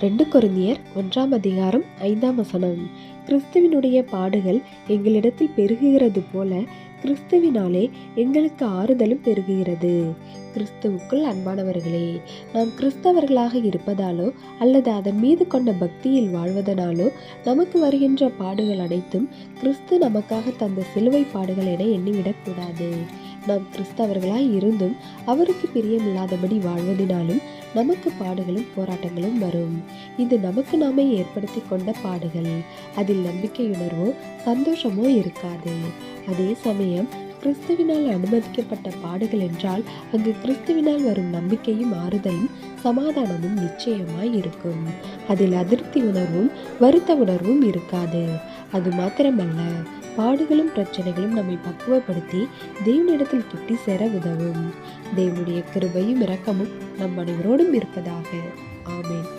ரெண்டு குருந்தியர் ஒன்றாம் அதிகாரம் ஐந்தாம் வசனம். கிறிஸ்துவினுடைய பாடுகள் எங்களிடத்தில் பெருகுகிறது போல கிறிஸ்துவினாலே எங்களுக்கு ஆறுதலும் பெருகுகிறது. கிறிஸ்துவுக்குள் அன்பானவர்களே நாம் கிறிஸ்தவர்களாக இருப்பதாலோ அல்லது அதன் மீது கொண்ட பக்தியில் வாழ்வதனாலோ நமக்கு வருகின்ற பாடுகள் அனைத்தும் கிறிஸ்து நமக்காக தந்த சிலுவை பாடுகள் என எண்ணிவிடக்கூடாது நாம் கிறிஸ்தவர்களாய் இருந்தும் அவருக்கு பிரியமில்லாதபடி வாழ்வதினாலும் நமக்கு பாடுகளும் போராட்டங்களும் வரும். இது நமக்கு நாமே ஏற்படுத்தி கொண்ட பாடுகள். அதில் நம்பிக்கையுணர்வோ சந்தோஷமோ இருக்காது. அதே சமயம் கிறிஸ்துவினால் அனுமதிக்கப்பட்ட பாடுகள் என்றால் அங்கு கிறிஸ்துவினால் வரும் நம்பிக்கையும் ஆறுதலும் சமாதானமும் நிச்சயமாய் இருக்கும். அதில் அதிருப்தி உணர்வும் வருத்த உணர்வும் இருக்காது. அது மாத்திரமல்ல பாடுகளும் பிரச்சனைகளும் நம்மை பக்குவப்படுத்தி தேவனிடத்தில் கிட்டி சேர உதவும். தேவனுடைய கிருபையும் இரக்கமும் நம் அனைவரோடும் இருப்பதாக. ஆமேன்.